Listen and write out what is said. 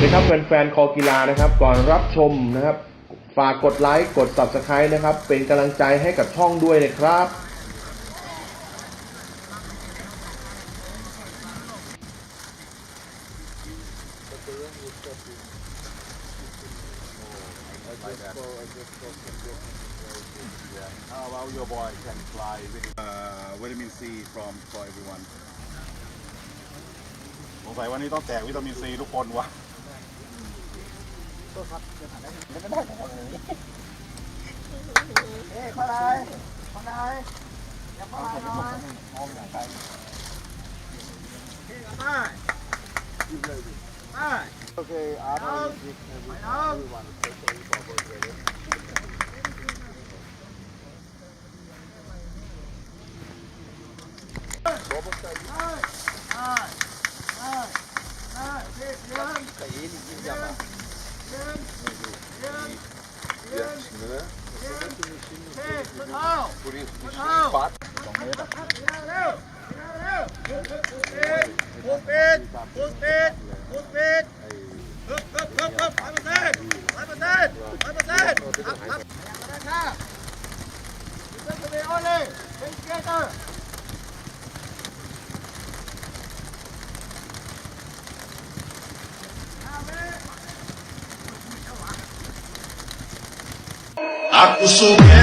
วัสดีครับแฟนๆคอกีฬานะครับก่อนรับชมนะครับ ฝากกดไลค์กด subscribe นะครับ เป็นกำลังใจให้กับช่องด้วยนะครับ vitamin C from for everyone สงสัยวันนี้ต้องแจกวิตามินซีทุกคนวะ โอเคอาร์ต everyone especially for Together! 'Aku suka